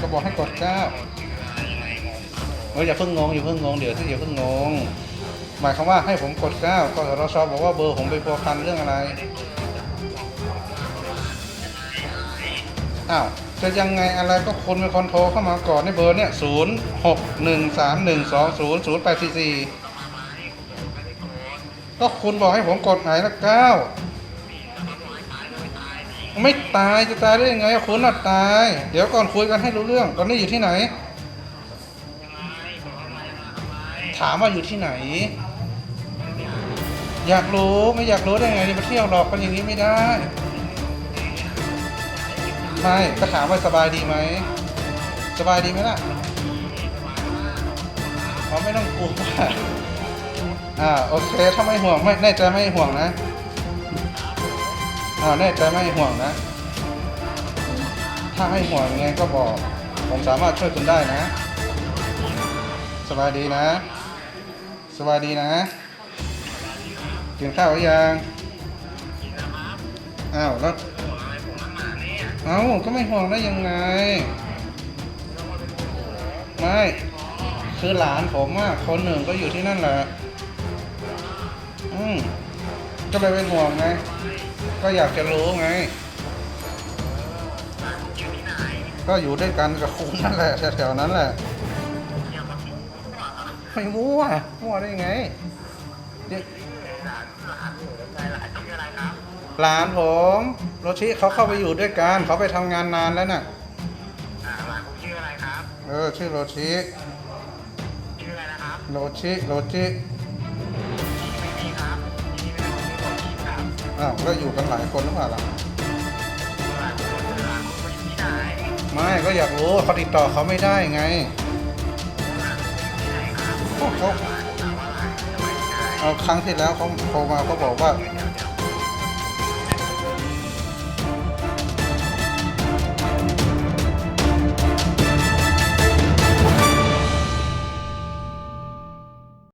ก็บอกให้กดเก้าเอออย่าเพิ่งงงอย่าเพิ่งงงเดี๋ยวที่อย่าเพิ่งงงหมายความว่าให้ผมกดเก้ากสทชบอกว่าเบอร์ผมไปพัวพันเรื่องอะไรอ้าวจะยังไงอะไรก็คนเป็นคนโทรเข้ามาก่อนในเบอร์เนี่ยศูนย์หกหนึ่งสามหนึ่งสองศูนย์ศูนย์แปดสี่สี่ก็คุณบอกให้ผมกดไหนละเก้า ไม่ตายจะตายได้ยังไงคุณน่ะตาย เดี๋ยวก่อนคุยกันให้รู้เรื่อง ตอนนี้อยู่ที่ไหน ถามว่าอยู่ที่ไหน อยากรู้ไม่อยากรู้ได้ไงจะมาเที่ยวหลอกกันอย่างนี้ไม่ได้ไม่ก็ถามว่าสบายดีไหมสบายดีไหมล่ะอ๋อไม่ต้องกลัวอ่าโอเคถ้าไม่ห่วงไม่แน่ใจไม่ห่วงนะ อ่าแน่ใจไม่ห่วงนะ ถ้าให้ห่วงยังไงก็บอก ผมสามารถช่วยคุณได้นะ สบายดีนะ สบายดีนะกินข้าวหรือยังอ้าวแล้วเอ้าก็ไม่ห่วงได้ยังไง ไม่คือหลานผมอะคนหนึ่งก็อยู่ที่นั่นแหละอืม ก็เลยเป็นห่วงไง ก็อยากจะรู้ไงก็อยู่ด้วยกันกับคุณนั่นแหละแถวๆนั้นแหละไม่มั่วมั่วได้ยังไงเดี๋ยวหลานผมโรชิเขาเข้าไปอยู่ด้วยกันเขาไปทำงานนานแล้วน่ะ อ่าหลานผมชื่ออะไรครับ เออ ชื่อโรชิชื่ออะไรนะครับ โรชิ โรชิ อครับอ้าวก็อยู่กันหลายคนหรือเปล่าล่ะหลานผมหลานผมอยู่ที่ไหนไม่ก็อยากรู้เขาติดต่อเขาไม่ได้ไงหลานผมอยู่ที่ไหนครับเขาเขาถามว่าหลานจะไปที่ไหนเอาครั้งที่แล้วเขาโทรมาเขาบอกว่าอยู่แถ